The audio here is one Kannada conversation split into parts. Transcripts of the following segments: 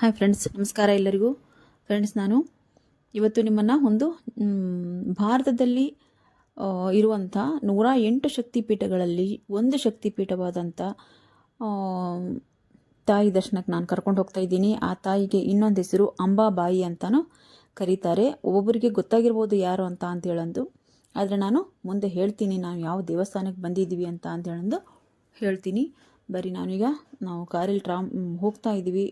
ಹಾಯ್ ಫ್ರೆಂಡ್ಸ್, ನಮಸ್ಕಾರ ಎಲ್ಲರಿಗೂ. ಫ್ರೆಂಡ್ಸ್, ನಾನು ಇವತ್ತು ನಿಮ್ಮನ್ನು ಒಂದು ಭಾರತದಲ್ಲಿ ಇರುವಂಥ ನೂರ ಎಂಟು ಶಕ್ತಿಪೀಠಗಳಲ್ಲಿ ಒಂದು ಶಕ್ತಿಪೀಠವಾದಂಥ ತಾಯಿ ದರ್ಶನಕ್ಕೆ ನಾನು ಕರ್ಕೊಂಡು ಹೋಗ್ತಾ ಇದ್ದೀನಿ. ಆ ತಾಯಿಗೆ ಇನ್ನೊಂದು ಹೆಸರು ಅಂಬಾಬಾಯಿ ಅಂತಲೂ ಕರೀತಾರೆ. ಒಬ್ಬೊಬ್ಬರಿಗೆ ಗೊತ್ತಾಗಿರ್ಬೋದು ಯಾರು ಅಂತ ಅಂತ ಹೇಳಂದು ಆದರೆ ನಾನು ಮುಂದೆ ಹೇಳ್ತೀನಿ, ನಾವು ಯಾವ ದೇವಸ್ಥಾನಕ್ಕೆ ಬಂದಿದ್ದೀವಿ ಅಂತ ಅಂತ ಹೇಳಂದು ಹೇಳ್ತೀನಿ. ಬರೀ ನಾನೀಗ ನಾವು ಕಾರಲ್ಲಿ ಟ್ರಾಮ್ ಹೋಗ್ತಾ ಇದ್ದೀವಿ.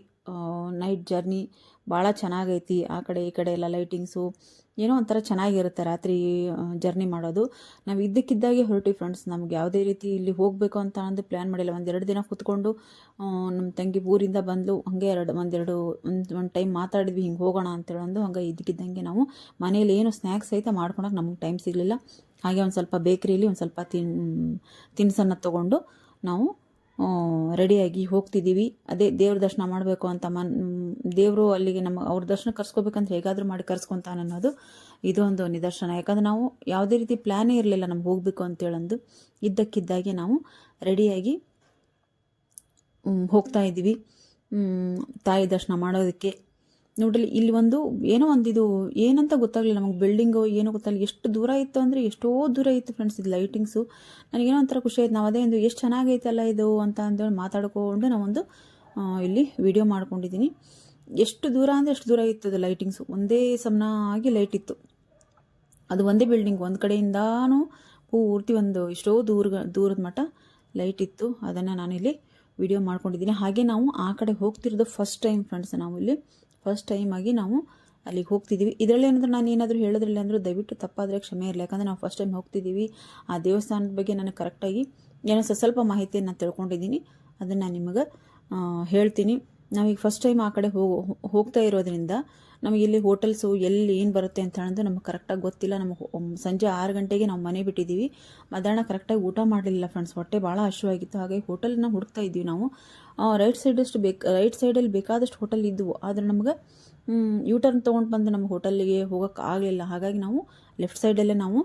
ನೈಟ್ ಜರ್ನಿ ಭಾಳ ಚೆನ್ನಾಗೈತಿ. ಆ ಕಡೆ ಈ ಕಡೆ ಎಲ್ಲ ಲೈಟಿಂಗ್ಸು ಏನೋ ಒಂಥರ ಚೆನ್ನಾಗಿರುತ್ತೆ ರಾತ್ರಿ ಜರ್ನಿ ಮಾಡೋದು. ನಾವು ಇದ್ದಕ್ಕಿದ್ದಾಗೆ ಹೊರಟಿ ಫ್ರೆಂಡ್ಸ್ ನಮ್ಗೆ ಯಾವುದೇ ರೀತಿ ಇಲ್ಲಿ ಹೋಗಬೇಕು ಅಂತ ಅಂದು ಪ್ಲ್ಯಾನ್ ಮಾಡಿಲ್ಲ. ಒಂದೆರಡು ದಿನ ಕೂತ್ಕೊಂಡು ನಮ್ಮ ತಂಗಿ ಊರಿಂದ ಬಂದು ಹಾಗೆ ಎರಡು ಒಂದೆರಡು ಒಂದು ಒಂದು ಟೈಮ್ ಮಾತಾಡಿದ್ವಿ, ಹಿಂಗೆ ಹೋಗೋಣ ಅಂತೇಳಂದು. ಹಂಗೆ ಇದ್ದಕ್ಕಿದ್ದಂಗೆ ನಾವು ಮನೇಲಿ ಏನು ಸ್ನ್ಯಾಕ್ಸ್ ಸಹಿತ ಮಾಡ್ಕೊಳಕ್ಕೆ ನಮಗೆ ಟೈಮ್ ಸಿಗಲಿಲ್ಲ. ಹಾಗೆ ಒಂದು ಸ್ವಲ್ಪ ಬೇಕ್ರಿಯಲ್ಲಿ ಒಂದು ಸ್ವಲ್ಪ ತಿನ್, ತಿನಿಸನ್ನು ತೊಗೊಂಡು ನಾವು ರೆಡಿಯಾಗಿ ಹೋಗ್ತಿದ್ದೀವಿ. ಅದೇ ದೇವ್ರ ದರ್ಶನ ಮಾಡಬೇಕು ಅಂತ ಮನ್, ದೇವರು ಅಲ್ಲಿಗೆ ನಮ್ಮ, ಅವ್ರ ದರ್ಶನ ಕರ್ಸ್ಕೋಬೇಕಂತ ಹೇಗಾದರೂ ಮಾಡಿ ಕರ್ಸ್ಕೊತಾನೆ ಅನ್ನೋದು ಇದೊಂದು ನಿದರ್ಶನ. ಯಾಕಂದ್ರೆ ನಾವು ಯಾವುದೇ ರೀತಿ ಪ್ಲ್ಯಾನೇ ಇರಲಿಲ್ಲ ನಮ್ಗೆ ಹೋಗಬೇಕು ಅಂತೇಳಂದು. ಇದ್ದಕ್ಕಿದ್ದಾಗೆ ನಾವು ರೆಡಿಯಾಗಿ ಹೋಗ್ತಾ ಇದ್ದೀವಿ. ತಾಯಿ ದರ್ಶನ ಮಾಡೋದಕ್ಕೆ ನೋಡ್ರಿ, ಇಲ್ಲಿ ಒಂದು ಏನೋ ಒಂದು ಇದು ಏನಂತ ಗೊತ್ತಾಗಲಿಲ್ಲ ನಮಗೆ ಬಿಲ್ಡಿಂಗು ಏನೋ ಗೊತ್ತಾಗಲಿಲ್ಲ. ಎಷ್ಟು ದೂರ ಇತ್ತು ಅಂದರೆ ಎಷ್ಟೋ ದೂರ ಇತ್ತು ಫ್ರೆಂಡ್ಸ್ ಇದು ಲೈಟಿಂಗ್ಸು ನನಗೇನೋ ಒಂಥರ ಖುಷಿ ಆಯ್ತು. ನಾವು ಅದೇ ಒಂದು ಎಷ್ಟು ಚೆನ್ನಾಗೈತಲ್ಲ ಇದು ಅಂತ ಅಂದೇಳಿ ಮಾತಾಡ್ಕೊಂಡು ನಾವೊಂದು ಇಲ್ಲಿ ವಿಡಿಯೋ ಮಾಡ್ಕೊಂಡಿದ್ದೀನಿ ಎಷ್ಟು ದೂರ ಅಂದರೆ ಎಷ್ಟು ದೂರ ಇತ್ತು ಅದು ಲೈಟಿಂಗ್ಸು ಒಂದೇ ಸಮನಾಗಿ ಲೈಟ್ ಇತ್ತು. ಅದು ಒಂದೇ ಬಿಲ್ಡಿಂಗ್ ಒಂದು ಕಡೆಯಿಂದಾನು ಪೂರ್ತಿ ಒಂದು ಎಷ್ಟೋ ದೂರ ದೂರದ ಮಟ್ಟ ಲೈಟ್ ಇತ್ತು. ಅದನ್ನು ನಾನಿಲ್ಲಿ ವಿಡಿಯೋ ಮಾಡ್ಕೊಂಡಿದ್ದೀನಿ ಹಾಗೆ ನಾವು ಆ ಕಡೆ ಹೋಗ್ತಿರೋದು ಫಸ್ಟ್ ಟೈಮ್ ಫ್ರೆಂಡ್ಸ್ ನಾವು ಇಲ್ಲಿ. ಫಸ್ಟ್ ಟೈಮ್ ಆಗಿ ನಾವು ಅಲ್ಲಿಗೆ ಹೋಗ್ತಿದ್ದೀವಿ ಇದರಲ್ಲಿ ಏನಂದ್ರೆ ನಾನು ಏನಾದರೂ ಹೇಳೋದ್ರಲ್ಲಿ ಅಂದರೂ ದಯವಿಟ್ಟು ತಪ್ಪಾದರೆ ಕ್ಷಮೆ ಇರಲಿ. ಯಾಕಂದರೆ ನಾವು ಫಸ್ಟ್ ಟೈಮ್ ಹೋಗ್ತಿದ್ದೀವಿ ಆ ದೇವಸ್ಥಾನದ ಬಗ್ಗೆ ನನಗೆ ಕರೆಕ್ಟಾಗಿ ಏನೋ ಸ್ವಲ್ಪ ಮಾಹಿತಿಯನ್ನು ತಿಳ್ಕೊಂಡಿದ್ದೀನಿ. ಅದನ್ನು ನಾನು ನಿಮಗೆ ಹೇಳ್ತೀನಿ. ನಾವೀಗ ಫಸ್ಟ್ ಟೈಮ್ ಆ ಕಡೆ ಹೋಗೋ ಹೋಗ್ತಾ ಇರೋದ್ರಿಂದ ನಮಗೆ ಇಲ್ಲಿ ಹೋಟೆಲ್ಸು ಎಲ್ಲಿ ಏನು ಬರುತ್ತೆ ಅಂತ ಹೇಳೋದು ನಮಗೆ ಕರೆಕ್ಟಾಗಿ ಗೊತ್ತಿಲ್ಲ. ನಮಗೆ ಸಂಜೆ ಆರು ಗಂಟೆಗೆ ನಾವು ಮನೆ ಬಿಟ್ಟಿದ್ದೀವಿ. ಮಧ್ಯಾಹ್ನ ಕರೆಕ್ಟಾಗಿ ಊಟ ಮಾಡಲಿಲ್ಲ ಫ್ರೆಂಡ್ಸ್ ಹೊಟ್ಟೆ ಭಾಳ ಹಶುವಾಗಿತ್ತು ಹಾಗೆ ಹೋಟೆಲ್ನ ಹುಡುಕ್ತಾ ಇದ್ದೀವಿ ನಾವು. ರೈಟ್ ಸೈಡಷ್ಟು ಬೇಕು ರೈಟ್ ಸೈಡಲ್ಲಿ ಬೇಕಾದಷ್ಟು ಹೋಟೆಲ್ ಇದ್ದವು ಆದರೆ ನಮಗೆ ಯೂ ಟರ್ನ್ ತೊಗೊಂಡು ಬಂದು ನಮ್ಮ ಹೋಟೆಲ್ಲಿಗೆ ಹೋಗೋಕ್ಕೆ ಆಗಲಿಲ್ಲ. ಹಾಗಾಗಿ ನಾವು ಲೆಫ್ಟ್ ಸೈಡಲ್ಲೇ ನಾವು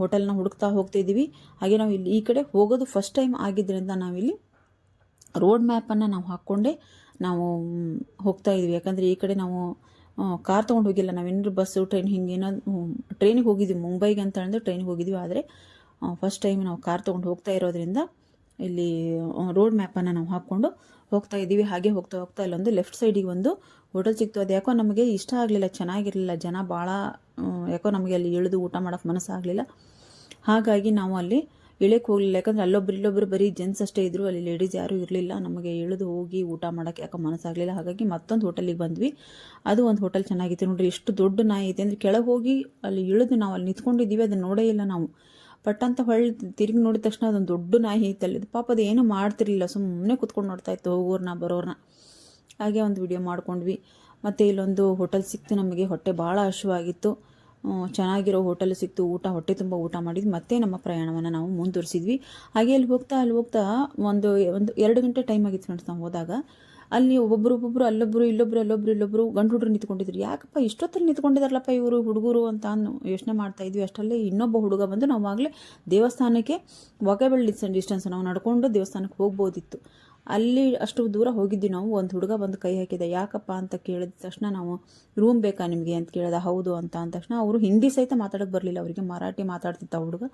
ಹೋಟೆಲ್ನ ಹುಡುಕ್ತಾ ಹೋಗ್ತಿದ್ದೀವಿ ಹಾಗೆ ನಾವು ಇಲ್ಲಿ ಈ ಕಡೆ ಹೋಗೋದು ಫಸ್ಟ್ ಟೈಮ್ ಆಗಿದ್ದರಿಂದ ನಾವಿಲ್ಲಿ ರೋಡ್ ಮ್ಯಾಪನ್ನು ನಾವು ಹಾಕ್ಕೊಂಡೇ. ನಾವು ಹೋಗ್ತಾ ಇದ್ವಿ. ಯಾಕಂದರೆ ಈ ಕಡೆ ನಾವು ಕಾರ್ ತೊಗೊಂಡು ಹೋಗಿಲ್ಲ. ನಾವೇನಾದ್ರು ಬಸ್ಸು ಟ್ರೈನ್ ಹಿಂಗೆ ಏನೋ ಟ್ರೈನಿಗೆ ಹೋಗಿದ್ವಿ. ಮುಂಬೈಗೆ ಅಂತ ಹೇಳಿದ್ರೆ ಟ್ರೈನಿಗೆ ಹೋಗಿದ್ವಿ. ಆದರೆ ಫಸ್ಟ್ ಟೈಮ್ ನಾವು ಕಾರ್ ತೊಗೊಂಡು ಹೋಗ್ತಾ ಇರೋದ್ರಿಂದ ಇಲ್ಲಿ ರೋಡ್ ಮ್ಯಾಪನ್ನು ನಾವು ಹಾಕ್ಕೊಂಡು ಹೋಗ್ತಾ ಇದ್ದೀವಿ. ಹಾಗೆ ಹೋಗ್ತಾ ಹೋಗ್ತಾ ಇಲ್ಲೊಂದು ಲೆಫ್ಟ್ ಸೈಡಿಗೆ ಒಂದು ಹೋಟೆಲ್ ಸಿಕ್ತು. ಅದು ಯಾಕೋ ನಮಗೆ ಇಷ್ಟ ಆಗಲಿಲ್ಲ. ಚೆನ್ನಾಗಿರಲಿಲ್ಲ. ಜನ ಭಾಳ ಯಾಕೋ ನಮಗೆ ಅಲ್ಲಿ ಇಳಿದು ಊಟ ಮಾಡೋಕ್ಕೆ ಮನಸ್ಸಾಗಲಿಲ್ಲ ಹಾಗಾಗಿ ನಾವು ಅಲ್ಲಿ ಇಳಿಯಕ್ಕೆ ಹೋಗಲಿಲ್ಲ. ಯಾಕಂದ್ರೆ ಅಲ್ಲೊಬ್ರು ಇಲ್ಲೊಬ್ರು ಬರೀ ಜೆಂಟ್ಸ್ ಅಷ್ಟೇ ಇದ್ದರು ಅಲ್ಲಿ ಲೇಡೀಸ್ ಯಾರೂ ಇರಲಿಲ್ಲ. ನಮಗೆ ಇಳಿದು ಹೋಗಿ ಊಟ ಮಾಡೋಕ್ಕೆ ಯಾಕೆ ಮನಸ್ಸಾಗಲಿಲ್ಲ. ಹಾಗಾಗಿ ಮತ್ತೊಂದು ಹೋಟೆಲಿಗೆ ಬಂದ್ವಿ. ಅದು ಒಂದು ಹೋಟೆಲ್ ಚೆನ್ನಾಗಿತ್ತು. ನೋಡಿರಿ ಎಷ್ಟು ದೊಡ್ಡ ನಾಯಿ ಐತೆ ಅಂದರೆ ಕೆಳಗೆ ಹೋಗಿ ಅಲ್ಲಿ ಇಳಿದು ನಾವು ಅಲ್ಲಿ ನಿಂತ್ಕೊಂಡಿದ್ದೀವಿ. ಅದನ್ನು ನೋಡೇ ಇಲ್ಲ ನಾವು. ಪಟ್ಟಂತ ಹೊಳ್ಳಿ ತಿರುಗಿ ನೋಡಿದ ತಕ್ಷಣ ಅದೊಂದು ದೊಡ್ಡ ನಾಯಿ ಐತೆ ಅಲ್ಲಿ. ಪಾಪ ಅದು ಏನೂ ಮಾಡ್ತಿರ್ಲಿಲ್ಲ. ಸುಮ್ಮನೆ ಕುತ್ಕೊಂಡು ನೋಡ್ತಾ ಇತ್ತು ಹೋಗೋರ್ನ ಬರೋರ್ನ. ಹಾಗೆ ಒಂದು ವಿಡಿಯೋ ಮಾಡ್ಕೊಂಡ್ವಿ. ಮತ್ತು ಇಲ್ಲೊಂದು ಹೋಟೆಲ್ ಸಿಕ್ತು ನಮಗೆ. ಹೊಟ್ಟೆ ಭಾಳ ಹಸಿವಾಗಿತ್ತು ಹ್ಮ್, ಚೆನ್ನಾಗಿರೋ ಹೋಟೆಲ್ ಸಿಕ್ತು, ಊಟ, ಹೊಟ್ಟೆ ತುಂಬ ಊಟ ಮಾಡಿದ್ವಿ. ಮತ್ತೆ ನಮ್ಮ ಪ್ರಯಾಣವನ್ನು ನಾವು ಮುಂದುವರಿಸಿದ್ವಿ. ಹಾಗೆ ಅಲ್ಲಿ ಹೋಗ್ತಾ ಅಲ್ಲಿ ಹೋಗ್ತಾ ಒಂದು ಒಂದು ಎರಡು ಗಂಟೆ ಟೈಮ್ ಆಗಿತ್ತು ಫ್ರೆಂಡ್ಸ್ ನಾವು ಹೋದಾಗ. ಅಲ್ಲಿ ಒಬ್ಬೊಬ್ರು ಒಬ್ಬೊಬ್ರು, ಅಲ್ಲೊಬ್ರು, ಇಲ್ಲೊಬ್ರು ಅಲ್ಲೊಬ್ರು, ಇಲ್ಲೊಬ್ರು ಗಂಡು ಹುಡುಗರು ನಿಂತ್ಕೊಂಡಿದ್ರು. ಯಾಕಪ್ಪ ಇಷ್ಟೊತ್ತಲ್ಲಿ ನಿಂತ್ಕೊಂಡಿದಾರಲ್ಲಪ್ಪ ಇವರು ಹುಡುಗರು ಅಂತ ಯೋಚನೆ ಮಾಡ್ತಾ ಇದ್ವಿ. ಅಷ್ಟರಲ್ಲಿ ಇನ್ನೊಬ್ಬ ಹುಡುಗ ಬಂದು ನಾವು ಆಗಲೇ ದೇವಸ್ಥಾನಕ್ಕೆ ವಾಕೇಬಲ್ ಡಿಸ್ಟೆನ್ಸ್ ಡಿಸ್ಟೆನ್ಸ್ ನಾವು ನಡ್ಕೊಂಡು ದೇವಸ್ಥಾನಕ್ಕೆ ಹೋಗ್ಬೋದಿತ್ತು. ಅಲ್ಲಿ ಅಷ್ಟು ದೂರ ಹೋಗಿದ್ವಿ ನಾವು, ಒಂದು ಹುಡುಗ ಬಂದು ಕೈ ಹಾಕಿದ, ಯಾಕಪ್ಪ? ಅಂತ ಕೇಳಿದ ತಕ್ಷಣ ನಾವು, ರೂಮ್ ಬೇಕಾ ನಿಮಗೆ? ಅಂತ ಕೇಳಿದ, ಹೌದು ಅಂತ ಅಂದ ತಕ್ಷಣ ಅವರು ಹಿಂದಿ ಸಹಿತ ಮಾತಾಡೋಕ್ಕೆ ಬರಲಿಲ್ಲ, ಅವರಿಗೆ ಮರಾಠಿ ಮಾತಾಡ್ತಿತ್ತು ಆ ಹುಡುಗ.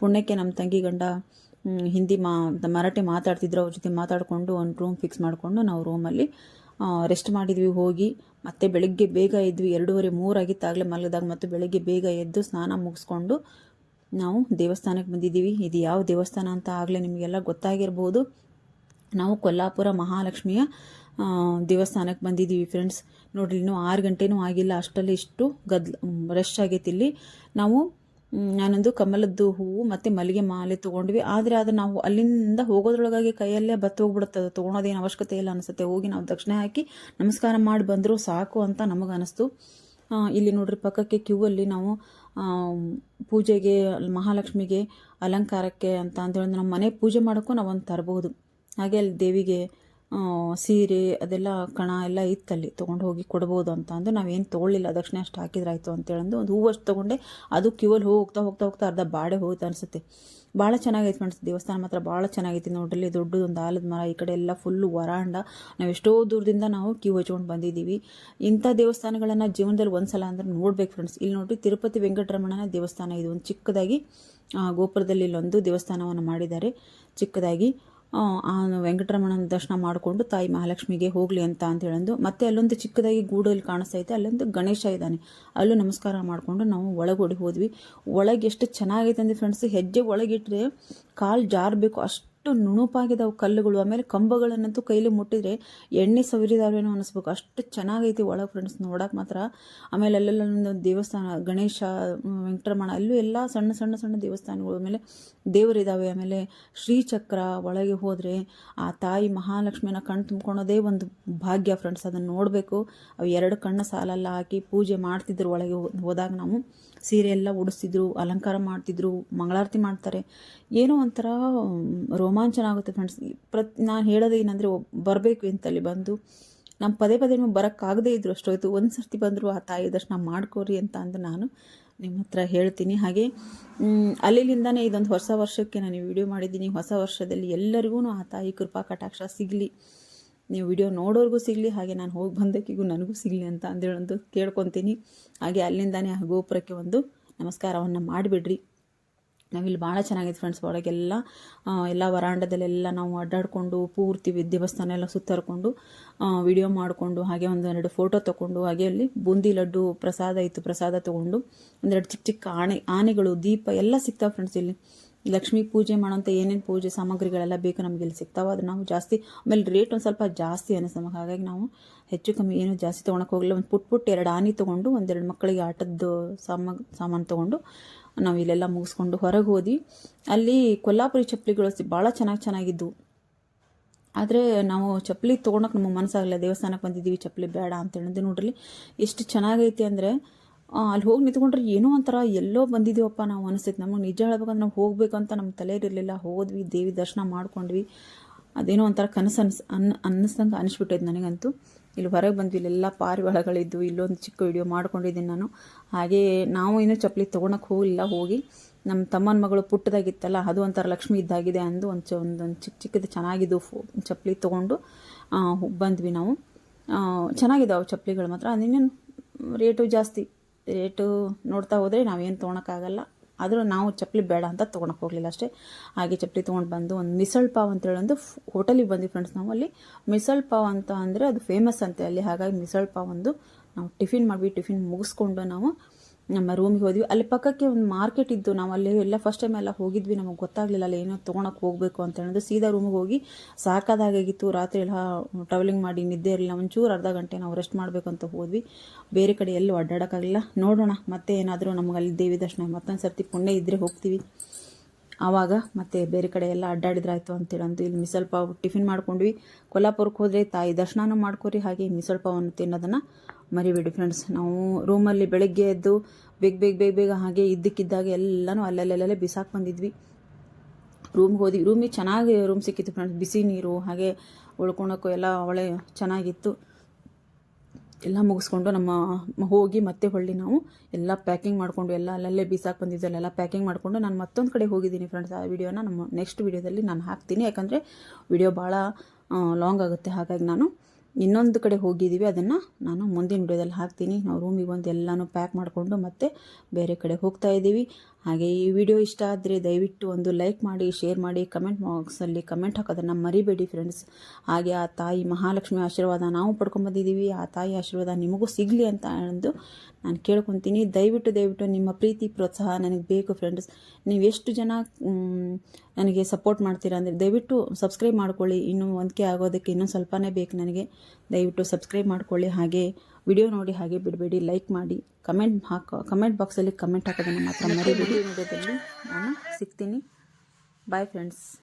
ಪುಣ್ಯಕ್ಕೆ ನಮ್ಮ ತಂಗಿ ಗಂಡ ಹಿಂದಿ ಮಾ, ಮರಾಠಿ ಮಾತಾಡ್ತಿದ್ರು, ಅವ್ರ ಜೊತೆ ಮಾತಾಡಿಕೊಂಡು ಒಂದು ರೂಮ್ ಫಿಕ್ಸ್ ಮಾಡಿಕೊಂಡು ನಾವು ರೂಮಲ್ಲಿ ರೆಸ್ಟ್ ಮಾಡಿದ್ವಿ, ಹೋಗಿ, ಮತ್ತೆ ಬೆಳಗ್ಗೆ ಬೇಗ ಎದ್ವಿ, ಎರಡೂವರೆ ಮೂರಾಗಿತ್ತಾಗಲೇ ಮಲಗಿದಾಗ, ಮತ್ತು ಬೆಳಗ್ಗೆ ಬೇಗ ಎದ್ದು ಸ್ನಾನ ಮುಗಿಸ್ಕೊಂಡು ನಾವು ದೇವಸ್ಥಾನಕ್ಕೆ ಬಂದಿದ್ದೀವಿ. ಇದು ಯಾವ ದೇವಸ್ಥಾನ ಅಂತ ಆಗಲೇ ನಿಮಗೆಲ್ಲ ಗೊತ್ತಾಗಿರ್ಬೋದು. ನಾವು ಕೊಲ್ಲಾಪುರ ಮಹಾಲಕ್ಷ್ಮಿಯ ದೇವಸ್ಥಾನಕ್ಕೆ ಬಂದಿದ್ದೀವಿ ಫ್ರೆಂಡ್ಸ್ ನೋಡ್ರಿ, ಇನ್ನೂ ಆರು ಗಂಟೆನೂ ಆಗಿಲ್ಲ. ಅಷ್ಟರಲ್ಲಿ ಇಷ್ಟು ಗದ್ಲ ರಶ್ ಆಗೈತಿ ಇಲ್ಲಿ. ನಾವು ನಾನೊಂದು ಕಮಲದ್ದು ಹೂವು ಮತ್ತು ಮಲ್ಲಿಗೆ ಮಾಲೆ ತೊಗೊಂಡ್ವಿ. ಆದರೆ ಅದು ನಾವು ಅಲ್ಲಿಂದ ಹೋಗೋದ್ರೊಳಗಾಗಿ ಕೈಯಲ್ಲೇ ಬತ್ತು ಹೋಗ್ಬಿಡುತ್ತೆ ಅದು ತೊಗೊಳೋದೇನು ಅವಶ್ಯಕತೆ ಇಲ್ಲ ಅನಿಸುತ್ತೆ. ಹೋಗಿ ನಾವು ದಕ್ಷಿಣ ಹಾಕಿ ನಮಸ್ಕಾರ ಮಾಡಿ ಬಂದರೂ ಸಾಕು ಅಂತ ನಮಗೆ ಅನಿಸ್ತು ಇಲ್ಲಿ ನೋಡ್ರಿ, ಪಕ್ಕಕ್ಕೆ ಕ್ಯೂ ಅಲ್ಲಿ ನಾವು ಪೂಜೆಗೆ, ಮಹಾಲಕ್ಷ್ಮಿಗೆ ಅಲಂಕಾರಕ್ಕೆ ಅಂತ ಅಂತೇಳಿ ನಮ್ಮ ಮನೆ ಪೂಜೆ ಮಾಡೋಕ್ಕೂ ನಾವೊಂದು ತರಬಹುದು ಹಾಗೆ ಅಲ್ಲಿ ದೇವಿಗೆ ಸೀರೆ ಅದೆಲ್ಲ ಕಣ ಎಲ್ಲ ಇತ್ತಲ್ಲಿ, ತೊಗೊಂಡು ಹೋಗಿ ಕೊಡ್ಬೋದು ಅಂತ ಅಂದು ನಾವೇನು ತೊಗೊಳ್ಳಿಲ್ಲ. ದಕ್ಷಿಣ ಅಷ್ಟು ಹಾಕಿದ್ರಾಯ್ತು ಅಂತೇಳಂದು ಒಂದು ಹೂವು ಅಷ್ಟು ತೊಗೊಂಡೆ. ಅದು ಕ್ಯೂವಲ್ಲಿ ಹೋಗ್ತಾ ಹೋಗ್ತಾ ಹೋಗ್ತಾ ಅರ್ಧ ಬಾಡೆ ಹೋಗುತ್ತೆ ಅನಿಸುತ್ತೆ. ಭಾಳ ಚೆನ್ನಾಗೈತೆ ಫ್ರೆಂಡ್ಸ್ ದೇವಸ್ಥಾನ ಮಾತ್ರ ಭಾಳ ಚೆನ್ನಾಗೈತಿ. ನೋಡ್ರಿ ದೊಡ್ಡದು ಒಂದು ಆಲದ ಮರ, ಈ ಕಡೆ ಎಲ್ಲ ಫುಲ್ಲು ವರಾಂಡ. ನಾವು ಎಷ್ಟೋ ದೂರದಿಂದ ನಾವು ಕ್ಯೂ ಹಚ್ಕೊಂಡು ಬಂದಿದ್ದೀವಿ. ಇಂಥ ದೇವಸ್ಥಾನಗಳನ್ನು ಜೀವನದಲ್ಲಿ ಒಂದ್ಸಲ ಅಂದ್ರೆ ನೋಡ್ಬೇಕು ಫ್ರೆಂಡ್ಸ್ ಇಲ್ಲಿ ನೋಡಿ ತಿರುಪತಿ ವೆಂಕಟರಮಣನ ದೇವಸ್ಥಾನ ಇದು. ಒಂದು ಚಿಕ್ಕದಾಗಿ ಗೋಪುರದಲ್ಲಿ ಇಲ್ಲೊಂದು ದೇವಸ್ಥಾನವನ್ನು ಮಾಡಿದ್ದಾರೆ. ಚಿಕ್ಕದಾಗಿ. ವೆಂಕಟರಮಣನ ದರ್ಶನ ಮಾಡಿಕೊಂಡು ತಾಯಿ ಮಹಾಲಕ್ಷ್ಮಿಗೆ ಹೋಗಲಿ ಅಂತ ಅಂತ ಹೇಳಂದು, ಮತ್ತೆ ಅಲ್ಲೊಂದು ಚಿಕ್ಕದಾಗಿ ಗೂಡಲ್ಲಿ ಕಾಣಿಸ್ತಾ ಐತೆ ಅಲ್ಲೊಂದು ಗಣೇಶ ಇದ್ದಾನೆ. ಅಲ್ಲೂ ನಮಸ್ಕಾರ ಮಾಡಿಕೊಂಡು ನಾವು ಒಳಗೋಡಿ ಹೋದ್ವಿ. ಒಳಗೆ ಎಷ್ಟು ಚೆನ್ನಾಗೈತೆ ಅಂದರೆ ಫ್ರೆಂಡ್ಸ್ ಹೆಜ್ಜೆ ಒಳಗಿಟ್ಟರೆ ಕಾಲು ಜಾರಬೇಕು, ಅಷ್ಟು ನುಣುಪಾಗಿದಾವೆ ಕಲ್ಲುಗಳು. ಆಮೇಲೆ ಕಂಬಗಳನ್ನಂತೂ ಕೈಲಿ ಮುಟ್ಟಿದ್ರೆ ಎಣ್ಣೆ ಸವರಿದಾವೇನೋ ಅನಿಸ್ಬೇಕು. ಅಷ್ಟು ಚೆನ್ನಾಗೈತಿ ಒಳಗೆ ಫ್ರೆಂಡ್ಸ್ ನೋಡೋಕೆ ಮಾತ್ರ. ಆಮೇಲೆ ಅಲ್ಲೆಲ್ಲ ಒಂದು ದೇವಸ್ಥಾನ, ಗಣೇಶ ವೆಂಕಟರಮಣ, ಅಲ್ಲೂ ಎಲ್ಲ ಸಣ್ಣ ಸಣ್ಣ ಸಣ್ಣ ದೇವಸ್ಥಾನಗಳು. ಆಮೇಲೆ ದೇವರಿದ್ದಾವೆ ಆಮೇಲೆ ಶ್ರೀಚಕ್ರ ಒಳಗೆ ಹೋದರೆ ಆ ತಾಯಿ ಮಹಾಲಕ್ಷ್ಮಿಯನ್ನ ಕಣ್ಣು ತುಂಬ್ಕೊಳೋದೇ ಒಂದು ಭಾಗ್ಯ ಫ್ರೆಂಡ್ಸ್ ಅದನ್ನು ನೋಡಬೇಕು. ಅವು ಎರಡು ಕಣ್ಣು ಸಾಲಲ್ಲ ಹಾಕಿ ಪೂಜೆ ಮಾಡ್ತಿದ್ರು ಒಳಗೆ ಹೋದಾಗ ನಾವು. ಸೀರೆ ಎಲ್ಲ ಉಡಿಸ್ತಿದ್ರು, ಅಲಂಕಾರ ಮಾಡ್ತಿದ್ರು, ಮಂಗಳಾರತಿ ಮಾಡ್ತಾರೆ. ಏನೋ ಒಂಥರ ರೋಮಾಂಚನ ಆಗುತ್ತೆ ಫ್ರೆಂಡ್ಸ್ ಪ್ರತಿ, ನಾನು ಹೇಳೋದು ಏನಂದರೆ ಬರಬೇಕು ಅಂತಲ್ಲಿ ಬಂದು ನಮ್ಮ ಪದೇ ಪದೇ ನಿಮಗೆ ಬರೋಕ್ಕಾಗದೇ ಇದ್ರು ಅಷ್ಟೊತ್ತು ಒಂದು ಸರ್ತಿ ಬಂದರೂ ಆ ತಾಯಿ ದರ್ಶನ ಮಾಡ್ಕೋರಿ ಅಂತ ಅಂದು ನಾನು ನಿಮ್ಮ ಹತ್ರ ಹೇಳ್ತೀನಿ. ಹಾಗೆ ಅಲ್ಲಿಂದನೇ ಇದೊಂದು ಹೊಸ ವರ್ಷಕ್ಕೆ ನಾನು ವಿಡಿಯೋ ಮಾಡಿದ್ದೀನಿ. ಹೊಸ ವರ್ಷದಲ್ಲಿ ಎಲ್ಲರಿಗೂ ಆ ತಾಯಿ ಕೃಪಾ ಕಟಾಕ್ಷ ಸಿಗಲಿ. ನೀವು ವಿಡಿಯೋ ನೋಡೋರ್ಗೂ ಸಿಗಲಿ, ಹಾಗೆ ನಾನು ಹೋಗಿ ಬಂದಕ್ಕಿಗೂ ನನಗೂ ಸಿಗಲಿ ಅಂತ ಅಂದೇಳಂದು ಕೇಳ್ಕೊತೀನಿ. ಹಾಗೆ ಅಲ್ಲಿಂದಾನೇ ಆ ಗೋಪುರಕ್ಕೆ ಒಂದು ನಮಸ್ಕಾರವನ್ನು ಮಾಡಿಬಿಡ್ರಿ. ನಾವಿಲ್ಲಿ ಭಾಳ ಚೆನ್ನಾಗಿದೆ ಫ್ರೆಂಡ್ಸ್ ಒಳಗೆಲ್ಲ ಎಲ್ಲ ವರಾಂಡದಲ್ಲೆಲ್ಲ ನಾವು ಅಡ್ಡಾಡಿಕೊಂಡು, ಪೂರ್ತಿ ದೇವಸ್ಥಾನ ಎಲ್ಲ ಸುತ್ತರ್ಕೊಂಡು ವಿಡಿಯೋ ಮಾಡಿಕೊಂಡು, ಹಾಗೆ ಒಂದೆರಡು ಫೋಟೋ ತೊಗೊಂಡು ಹಾಗೆ ಅಲ್ಲಿ ಬೂಂದಿ ಲಡ್ಡು ಪ್ರಸಾದ ಇತ್ತು, ಪ್ರಸಾದ ತೊಗೊಂಡು, ಒಂದೆರಡು ಚಿಕ್ಕ ಚಿಕ್ಕ ಆನೆ ಆನೆಗಳು, ದೀಪ ಎಲ್ಲ ಸಿಗ್ತಾವೆ ಫ್ರೆಂಡ್ಸ್ ಇಲ್ಲಿ. ಲಕ್ಷ್ಮಿ ಪೂಜೆ ಮಾಡೋಂಥ ಏನೇನು ಪೂಜೆ ಸಾಮಗ್ರಿಗಳೆಲ್ಲ ಬೇಕು ನಮಗೆ ಇಲ್ಲಿ ಸಿಗ್ತಾವೆ ಅದು ನಾವು ಜಾಸ್ತಿ, ಆಮೇಲೆ ರೇಟ್ ಒಂದು ಸ್ವಲ್ಪ ಜಾಸ್ತಿ ಅನಿಸ್ತು ನಮಗೆ ಹಾಗಾಗಿ ನಾವು ಹೆಚ್ಚು ಕಮ್ಮಿ ಏನು ಜಾಸ್ತಿ ತೊಗೊಳಕ್ಕೆ ಹೋಗಲಿಲ್ಲ. ಒಂದು ಪುಟ್ ಪುಟ್ ಎರಡು ಆನೆ ತೊಗೊಂಡು ಒಂದೆರಡು ಮಕ್ಕಳಿಗೆ ಆಟದ್ದು ಸಾಮ, ಸಾಮಾನು ತೊಗೊಂಡು ನಾವು ಇಲ್ಲೆಲ್ಲ ಮುಗಿಸ್ಕೊಂಡು ಹೊರಗೆ ಹೋದ್ವಿ. ಅಲ್ಲಿ ಕೊಲ್ಲಾಪುರಿ ಚಪ್ಪಲಿಗಳು ಭಾಳ ಚೆನ್ನಾಗಿ ಚೆನ್ನಾಗಿದ್ದವು ಆದರೆ ನಾವು ಚಪ್ಪಲಿ ತೊಗೊಳಕ್ಕೆ ನಮಗೆ ಮನಸ್ಸಾಗಲ್ಲ ದೇವಸ್ಥಾನಕ್ಕೆ ಬಂದಿದ್ದೀವಿ, ಚಪ್ಪಲಿ ಬೇಡ ಅಂತ ಹೇಳಿದ್ರೆ ನೋಡ್ರಿ. ಎಷ್ಟು ಚೆನ್ನಾಗೈತಿ ಅಂದರೆ ಅಲ್ಲಿ ಹೋಗಿ ನಿಂತ್ಕೊಂಡ್ರೆ ಏನೋ ಒಂಥರ ಎಲ್ಲೋ ಬಂದಿದ್ದೀವಪ್ಪ ನಾವು ಅನಿಸ್ತೈತೆ. ನಮಗೆ ನಿಜ ಹೇಳ್ಬೇಕಂದ್ರೆ ನಾವು ಹೋಗಬೇಕಂತ ನಮ್ಮ ತಲೆ ಇರಲಿಲ್ಲ. ಹೋದ್ವಿ, ದೇವಿ ದರ್ಶನ ಮಾಡ್ಕೊಂಡ್ವಿ. ಅದೇನೋ ಒಂಥರ ಕನಸು ಅನ್ಸ್, ಅನ್, ಅನ್ನಿಸ್ದಂಗೆ ಅನಿಸ್ಬಿಟ್ಟೈತೆ ನನಗಂತೂ. ಇಲ್ಲಿ ಹೊರಗೆ ಬಂದ್ವಿ, ಇಲ್ಲೆಲ್ಲ ಪಾರಿವಾಳಗಳಿದ್ದು ಇಲ್ಲೊಂದು ಚಿಕ್ಕ ವಿಡಿಯೋ ಮಾಡ್ಕೊಂಡಿದ್ದೀನಿ ನಾನು. ಹಾಗೇ ನಾವು ಇನ್ನೂ ಚಪ್ಪಲಿ ತೊಗೊಳಕ್ಕೆ ಹೋಗಿಲ್ಲ ಹೋಗಿ. ನಮ್ಮ ತಮ್ಮನ ಮಗಳು ಪುಟ್ಟದಾಗಿತ್ತಲ್ಲ, ಅದು ಒಂಥರ ಲಕ್ಷ್ಮಿ ಇದ್ದಾಗಿದೆ ಅಂದು ಒಂದು ಒಂದೊಂದು ಚಿಕ್ಕ ಚಿಕ್ಕದು ಚೆನ್ನಾಗಿದ್ದು ಫೋ, ಚಪ್ಪಲಿ ತೊಗೊಂಡು ಬಂದ್ವಿ ನಾವು. ಚೆನ್ನಾಗಿದ್ದಾವೆ ಚಪ್ಪಲಿಗಳು ಮಾತ್ರ ಅದೇನೇನು ರೇಟು ಜಾಸ್ತಿ. ರೇಟು ನೋಡ್ತಾ ಹೋದರೆ ನಾವೇನು ತೊಗೊಳಕ್ಕಾಗಲ್ಲ. ಆದರೂ ನಾವು ಚಪ್ಪಲಿ ಬೇಡ ಅಂತ ತೊಗೊಳಕ್ಕೆ ಹೋಗಲಿಲ್ಲ ಅಷ್ಟೇ. ಹಾಗೆ ಚಪ್ಪಲಿ ತೊಗೊಂಡು ಬಂದು ಒಂದು ಮಿಸಳ್ ಪಾವ್ ಅಂತೇಳಿ ಒಂದು ಹೋಟೆಲಿಗೆ ಬಂದ್ವಿ ಫ್ರೆಂಡ್ಸ್ ನಾವು. ಅಲ್ಲಿ ಮಿಸಳ್ ಪಾವ್ ಅಂತ ಅಂದರೆ ಅದು ಫೇಮಸ್ ಅಂತೆ. ಅಲ್ಲಿ ಹಾಗಾಗಿ ಮಿಸಳ್ ಪಾವ್ ಒಂದು ನಾವು ಟಿಫಿನ್ ಮಾಡಿ ಟಿಫಿನ್ ಮುಗಿಸ್ಕೊಂಡು ನಾವು ನಮ್ಮ ರೂಮಿಗೆ ಹೋದ್ವಿ. ಅಲ್ಲಿ ಪಕ್ಕಕ್ಕೆ ಒಂದು ಮಾರ್ಕೆಟ್ ಇದ್ದು ನಾವು ಅಲ್ಲಿ ಎಲ್ಲ ಫಸ್ಟ್ ಟೈಮ್ ಎಲ್ಲ ಹೋಗಿದ್ವಿ. ನಮಗೆ ಗೊತ್ತಾಗಲಿಲ್ಲ ಅಲ್ಲಿ ಏನೋ ತೊಗೊಳಕ್ಕೆ ಹೋಗಬೇಕು ಅಂತ ಹೇಳಿದ್ರೆ ಸೀದಾ ರೂಮಿಗೆ ಹೋಗಿ ಸಾಕಾದಾಗಿತ್ತು ರಾತ್ರಿ ಎಲ್ಲ ಟ್ರಾವೆಲಿಂಗ್ ಮಾಡಿ ನಿದ್ದೆ ಇರಲಿಲ್ಲ. ಒಂಚೂರು ಅರ್ಧ ಗಂಟೆ ನಾವು ರೆಸ್ಟ್ ಮಾಡಬೇಕು ಅಂತ ಹೋದ್ವಿ. ಬೇರೆ ಕಡೆ ಎಲ್ಲೂ ಅಡ್ಡಾಡೋಕ್ಕಾಗಲಿಲ್ಲ. ನೋಡೋಣ, ಮತ್ತೆ ಏನಾದರೂ ನಮಗೆ ಅಲ್ಲಿ ದೇವಿ ದರ್ಶನ ಮತ್ತೊಂದು ಸರ್ತಿ ಪುಣ್ಯ ಇದ್ದರೆ ಹೋಗ್ತೀವಿ. ಆವಾಗ ಮತ್ತೆ ಬೇರೆ ಕಡೆ ಎಲ್ಲ ಅಡ್ಡಾಡಿದ್ರಾಯ್ತು ಅಂತೇಳಿ ಅಂದು ಇಲ್ಲಿ ಮಿಸಲ್ ಪಾವ್ ಟಿಫಿನ್ ಮಾಡ್ಕೊಂಡ್ವಿ. ಕೊಲ್ಲಾಪುರಕ್ಕೆ ಹೋದರೆ ತಾಯಿ ದರ್ಶನನೂ ಮಾಡ್ಕೊರಿ, ಹಾಗೆ ಮಿಸಲ್ ಪಾವನ್ನು ತಿನ್ನೋದನ್ನು ಮರಿಬೇಡಿ ಫ್ರೆಂಡ್ಸ್ ನಾವು ರೂಮಲ್ಲಿ ಬೆಳಗ್ಗೆ ಎದ್ದು ಬೇಗ ಬೇಗ ಬೇಗ ಬೇಗ ಹಾಗೆ ಇದ್ದಕ್ಕಿದ್ದಾಗ ಎಲ್ಲನೂ ಅಲ್ಲಲ್ಲೆಲ್ಲೇ ಬಿಸಾಕ್ ಬಂದಿದ್ವಿ. ರೂಮ್ಗೆ ಹೋದ್ವಿ. ರೂಮಿಗೆ ಚೆನ್ನಾಗಿ ರೂಮ್ ಸಿಕ್ಕಿತ್ತು ಫ್ರೆಂಡ್ಸ್ ಬಿಸಿ ನೀರು, ಹಾಗೆ ಉಳ್ಕೊಳಕ್ಕೂ ಎಲ್ಲ ಒಳ್ಳೆ ಚೆನ್ನಾಗಿತ್ತು. ಎಲ್ಲ ಮುಗಿಸ್ಕೊಂಡು ನಮ್ಮ ಹೋಗಿ ಮತ್ತೆ ಹೊಳ್ಳಿ ನಾವು ಎಲ್ಲ ಪ್ಯಾಕಿಂಗ್ ಮಾಡಿಕೊಂಡು ಎಲ್ಲ ಅಲ್ಲಲ್ಲೇ ಬೀಸಾಕ್ ಬಂದಿದ್ದಲ್ಲೆಲ್ಲ ಪ್ಯಾಕಿಂಗ್ ಮಾಡಿಕೊಂಡು ನಾನು ಮತ್ತೊಂದು ಕಡೆ ಹೋಗಿದ್ದೀನಿ ಫ್ರೆಂಡ್ಸ್ ಆ ವಿಡಿಯೋನ ನಮ್ಮ ನೆಕ್ಸ್ಟ್ ವಿಡಿಯೋದಲ್ಲಿ ನಾನು ಹಾಕ್ತೀನಿ. ಯಾಕಂದರೆ ವಿಡಿಯೋ ಭಾಳ ಲಾಂಗ್ ಆಗುತ್ತೆ. ಹಾಗಾಗಿ ನಾನು ಇನ್ನೊಂದು ಕಡೆ ಹೋಗಿದ್ದೀವಿ ಅದನ್ನು ನಾನು ಮುಂದಿನ ವಿಡಿಯೋದಲ್ಲಿ ಹಾಕ್ತೀನಿ. ನಾವು ರೂಮಿಗೆ ಬಂದು ಎಲ್ಲನೂ ಪ್ಯಾಕ್ ಮಾಡಿಕೊಂಡು ಮತ್ತೆ ಬೇರೆ ಕಡೆ ಹೋಗ್ತಾ ಇದ್ದೀವಿ ಹಾಗೆ ಈ ವಿಡಿಯೋ ಇಷ್ಟ ಆದರೆ ದಯವಿಟ್ಟು ಒಂದು ಲೈಕ್ ಮಾಡಿ, ಶೇರ್ ಮಾಡಿ, ಕಮೆಂಟ್ ಬಾಕ್ಸಲ್ಲಿ ಕಮೆಂಟ್ ಹಾಕೋದನ್ನು ಮರಿಬೇಡಿ ಫ್ರೆಂಡ್ಸ್. ಹಾಗೆ ಆ ತಾಯಿ ಮಹಾಲಕ್ಷ್ಮಿ ಆಶೀರ್ವಾದ ನಾವು ಪಡ್ಕೊಂಬಂದಿದ್ದೀವಿ ಆ ತಾಯಿ ಆಶೀರ್ವಾದ ನಿಮಗೂ ಸಿಗಲಿ ಅಂತ ಅಂದು ನಾನು ಕೇಳ್ಕೊತೀನಿ. ದಯವಿಟ್ಟು ದಯವಿಟ್ಟು ನಿಮ್ಮ ಪ್ರೀತಿ, ಪ್ರೋತ್ಸಾಹ ನನಗೆ ಬೇಕು ಫ್ರೆಂಡ್ಸ್. ನೀವು ಎಷ್ಟು ಜನ ನನಗೆ ಸಪೋರ್ಟ್ ಮಾಡ್ತೀರಾ ಅಂದರೆ ದಯವಿಟ್ಟು ಸಬ್ಸ್ಕ್ರೈಬ್ ಮಾಡ್ಕೊಳ್ಳಿ. ಇನ್ನೂ ಒಂದಕ್ಕೆ ಆಗೋದಕ್ಕೆ ಇನ್ನೂ ಸ್ವಲ್ಪನೇ ಬೇಕು ನನಗೆ. ದಯವಿಟ್ಟು ಸಬ್ಸ್ಕ್ರೈಬ್ ಮಾಡ್ಕೊಳ್ಳಿ. ಹಾಗೆ ವಿಡಿಯೋ ನೋಡಿ ಹಾಗೆ ಬಿಡಬೇಡಿ ಲೈಕ್ ಮಾಡಿ ಕಮೆಂಟ್ ಹಾಕೋ ಕಮೆಂಟ್ ಬಾಕ್ಸಲ್ಲಿ ಕಮೆಂಟ್ ಹಾಕೋದನ್ನು ಮಾತ್ರ ಮರಿಬೇಡಿ. ವಿಡಿಯೋದಲ್ಲಿ ನಾನು ಸಿಗ್ತೀನಿ. Bye friends